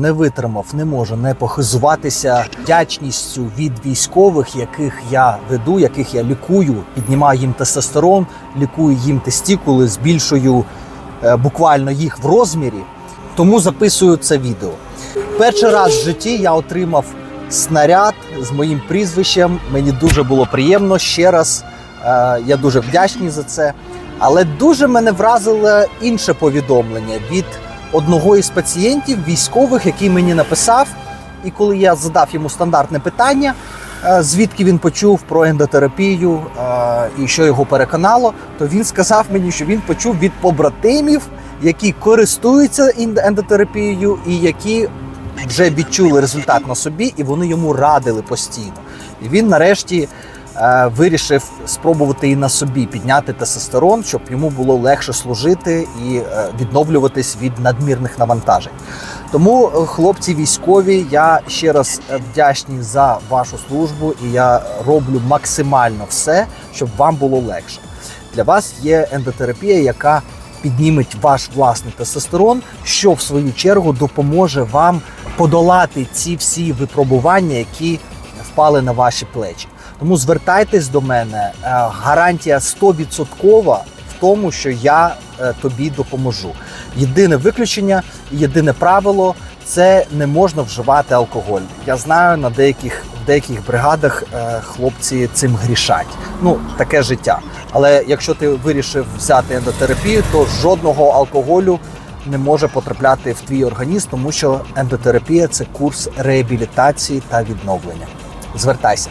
Не витримав, не можу не похизуватися вдячністю від військових, яких я веду, яких я лікую, піднімаю їм тестостерон, лікую їм тестікули, збільшую е, буквально їх в розмірі. Тому записую це відео. Перший раз в житті я отримав снаряд з моїм прізвищем. Мені дуже було приємно. Ще раз е, я дуже вдячний за це. Але дуже мене вразило інше повідомлення від одного із пацієнтів, військових, який мені написав. І коли я задав йому стандартне питання, е, звідки він почув про ендотерапію е, і що його переконало, то він сказав мені, що він почув від побратимів, які користуються ендотерапією і які вже відчули результат на собі, і вони йому радили постійно. І він нарешті вирішив спробувати і на собі підняти тестостерон, щоб йому було легше служити і е, відновлюватись від надмірних навантажень. Тому, е, хлопці військові, я ще раз е, вдячний за вашу службу, і я роблю максимально все, щоб вам було легше. Для вас є ендотерапія, яка підніметь ваш власний тестостерон, що в свою чергу допоможе вам подолати ці всі випробування, які впали на ваші плечі. Тому звертайтесь до мене. Е, Гарантія 100% в тому, що я е, тобі допоможу. Єдине виключення, єдине правило це не можна вживати алкоголь. Я знаю, на деяких деяких бригадах е, хлопці цим грішать. Ну таке життя. Але якщо ти вирішив взяти ендотерапію, то жодного алкоголю не може потрапляти в твій організм, тому що ендотерапія це курс реабілітації та відновлення. Звертайся.